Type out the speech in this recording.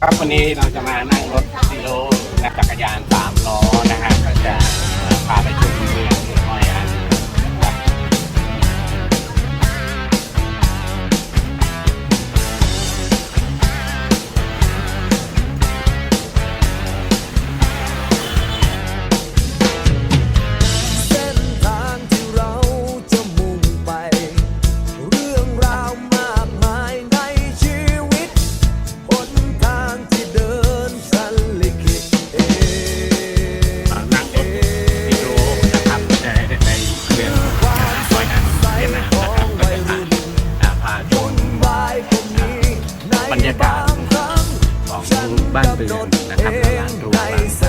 ครับวันนี้เราจะมานั่งรถสีโร่ บรรยากาศของบ้านเรือนนะครับร้านรวงร้าน